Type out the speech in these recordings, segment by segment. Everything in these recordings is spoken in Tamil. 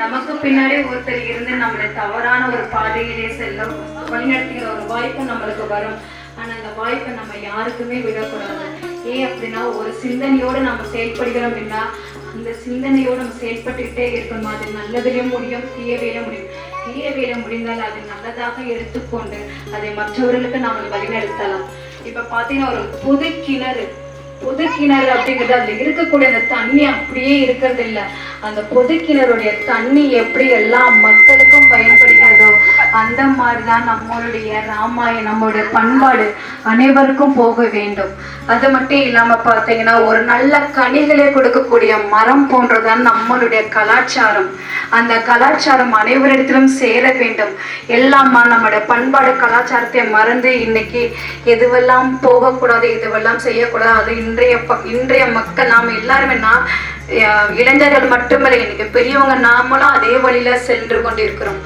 நமக்கு பின்னாடி ஒருத்தர் இருந்து நம்மளை தவறான ஒரு பாதையிலே செல்ல வழிநடத்துகிற ஒரு வாய்ப்பு நம்மளுக்கு வரும். ஆனா அந்த வாய்ப்பை நம்ம யாருக்குமே விடக்கூடாது. ஏன் அப்படின்னா ஒரு சிந்தனையோடு நம்ம செயல்படுகிறோம் அப்படின்னா அந்த சிந்தனையோடு நம்ம செயல்பட்டுக்கிட்டே இருக்கணும். அது நல்லதிலும் முடியும் தீயவையிலும் முடியும். தீயவையில முடிந்தால் அது நல்லதாக எடுத்துக்கொண்டு அதை மற்றவர்களுக்கு நாம் வழிநடத்தலாம். இப்ப பாத்தீங்கன்னா ஒரு பொது கிணறு பொது கிணறு அப்படிங்கிறது அதுல இருக்கக்கூடிய அந்த தண்ணி அப்படியே இருக்கிறது இல்ல அந்த பொது கிணறுடைய தண்ணி எப்படி எல்லா மக்களுக்கும் பயன்படுத்த அந்த மாதிரிதான் நம்மளுடைய ராமாயணம் நம்மளுடைய பண்பாடு அனைவருக்கும் போக வேண்டும். அது மட்டும் இல்லாம பார்த்தீங்கன்னா ஒரு நல்ல கனிகளை கொடுக்கக்கூடிய மரம் போன்றதான் நம்மளுடைய கலாச்சாரம். அந்த கலாச்சாரம் அனைவரிடத்திலும் சேர வேண்டும். எல்லாமா நம்மளுடைய பண்பாடு கலாச்சாரத்தை மறந்து இன்னைக்கு எதுவெல்லாம் போகக்கூடாது எதுவெல்லாம் செய்யக்கூடாது அது இன்றைய இன்றைய மக்கள் நாம எல்லாருமே நான் இளைஞர்கள் மட்டுமல்ல இன்னைக்கு பெரியவங்க நாமளும் அதே வழியில சென்று கொண்டிருக்கிறோம்.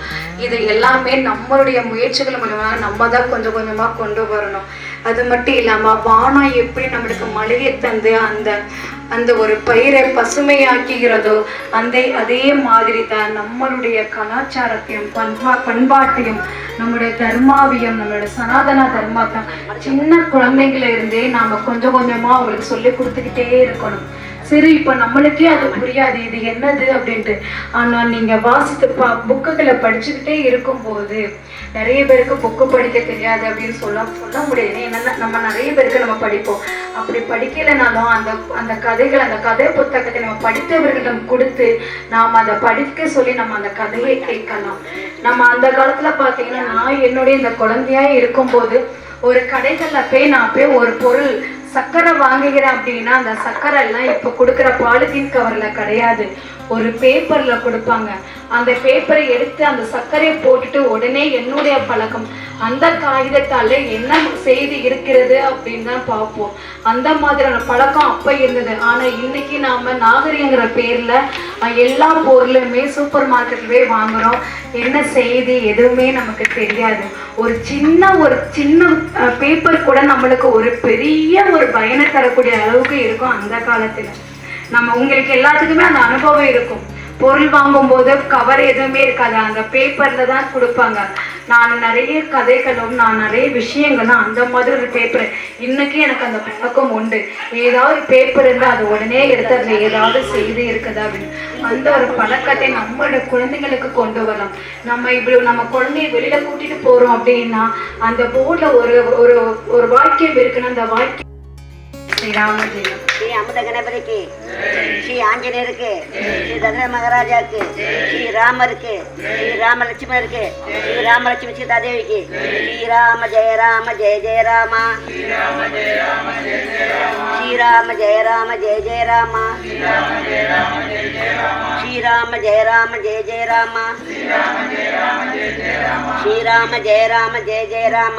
இது எல்லாமே நம்மளுடைய முயற்சிகள் மூலமாக நம்ம தான் கொஞ்சம் கொஞ்சமா கொண்டு வரணும். அது மட்டும் இல்லாம வானம் எப்படி நம்மளுக்கு மழையை தந்து அந்த அந்த ஒரு பயிரை பசுமையாக்குகிறதோ அந்த அதே மாதிரி தான் நம்மளுடைய கலாச்சாரத்தையும் பண்பா பண்பாட்டையும் நம்மளுடைய தர்மாவியம் நம்மளுடைய சனாதன தர்மாத்தம் சின்ன குழந்தைங்கள இருந்தே நாம கொஞ்சம் கொஞ்சமா அவங்களுக்கு சொல்லி கொடுத்துக்கிட்டே இருக்கணும். சரி இப்போ நம்மளுக்கே அது புரியாது. இது என்னது அப்படின்ட்டு. ஆனா நீங்க வாசித்து பா புக்குகளை படிச்சுக்கிட்டே இருக்கும்போது நிறைய பேருக்கு புக்கு படிக்க தெரியாது அப்படின்னு சொல்ல சொல்ல முடியாது. ஏன்னா நம்ம நிறைய பேருக்கு நம்ம படிப்போம். அப்படி படிக்கலைனாலும் அந்த அந்த கதைகள் அந்த கதை புத்தகத்தை நம்ம படித்தவர்களிடம் கொடுத்து நாம் அதை படிக்க சொல்லி நம்ம அந்த கதையை கேட்கலாம். நம்ம அந்த காலத்துல பாத்தீங்கன்னா நான் என்னுடைய இந்த குழந்தையா இருக்கும்போது ஒரு கடைகள்ல போய் நான் போய் ஒரு பொருள் சக்கரை வாங்குகிறேன் அப்படின்னா அந்த சக்கரை எல்லாம் இப்ப கொடுக்குற பாலித்தீன் கவர்ல கிடையாது. ஒரு பேப்பர்ல கொடுப்பாங்க. அந்த பேப்பரை எடுத்து அந்த சர்க்கரையை போட்டுட்டு உடனே என்னுடைய பழக்கம். அந்த காகிதத்தால என்ன செய்தி இருக்கிறது அப்படின்னு தான் பார்ப்போம். அந்த மாதிரியான பழக்கம் அப்ப இருந்தது. ஆனா இன்னைக்கு நாம நாகரிகங்கிற பேர்ல எல்லா பொருளுமே சூப்பர் மார்க்கெட்லயே வாங்குறோம். என்ன செய்தி எதுவுமே நமக்கு தெரியாது. ஒரு சின்ன ஒரு சின்ன பேப்பர் கூட நம்மளுக்கு ஒரு பெரிய ஒரு பயனை தரக்கூடிய அளவுக்கு இருக்கும் அந்த காலத்துல. நம்ம உங்களுக்கு எல்லாத்துக்குமே அந்த அனுபவம் இருக்கும். பொருள் வாங்கும்போது கவர் எதுவுமே இருக்காது. அந்த பேப்பர்ல தான் கொடுப்பாங்க. நான் நிறைய கதைகளும் நான் நிறைய விஷயங்களும் அந்த மாதிரி ஒரு பேப்பர் இன்னைக்கு எனக்கு அந்த பழக்கம் உண்டு. ஏதாவது பேப்பர் இருந்தால் அதை உடனே எடுத்து அதில் ஏதாவது செய்து இருக்குதா அப்படின்னு. அந்த ஒரு பழக்கத்தை நம்மளோட குழந்தைங்களுக்கு கொண்டு வரலாம். நம்ம இப்படி நம்ம குழந்தைய வெளியில கூட்டிட்டு போறோம் அப்படின்னா அந்த போர்டில் ஒரு ஒரு ஒரு வாக்கியம் இருக்குன்னா அந்த வாக்கியம் శ్రీరామజీ శ్రీ అమృత గణపతికి శ్రీ ఆంజనేయుడికి శ్రీ దగ్గర మహారాజాకి శ్రీ రామరికి శ్రీ రామలక్ష్మణుడికి శ్రీ రామలక్ష్మి సీతాదేవికి శ్రీరామ జయ రామ జయ జయ రామ. శ్రీరామ జయ రామ జయ జయ రామ. శ్రీరామ జయ రామ జయ జయ రామ. శ్రీరామ జయ రామ జయ జయ రామ.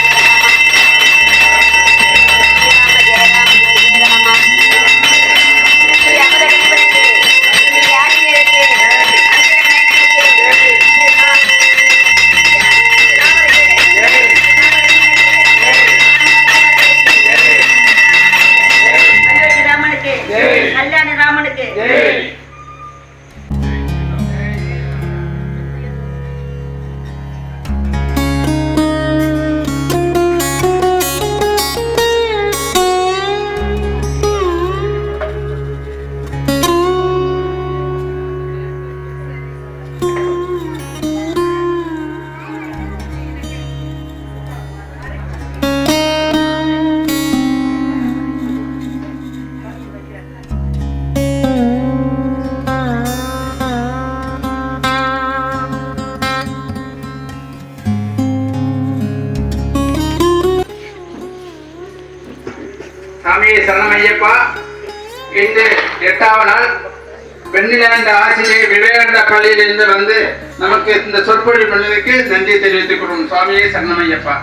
சாமியை சரணமையப்பா இன்று எட்டாவது நாள் வெண்ணிலாண்ட ஆசிரியர் விவேகானந்த பள்ளியிலிருந்து வந்து நமக்கு இந்த சொற்பொழிவு பண்ணதுக்கு நன்றி தெரிவித்துக் கொள்வோம். சுவாமியை சரணமையப்பா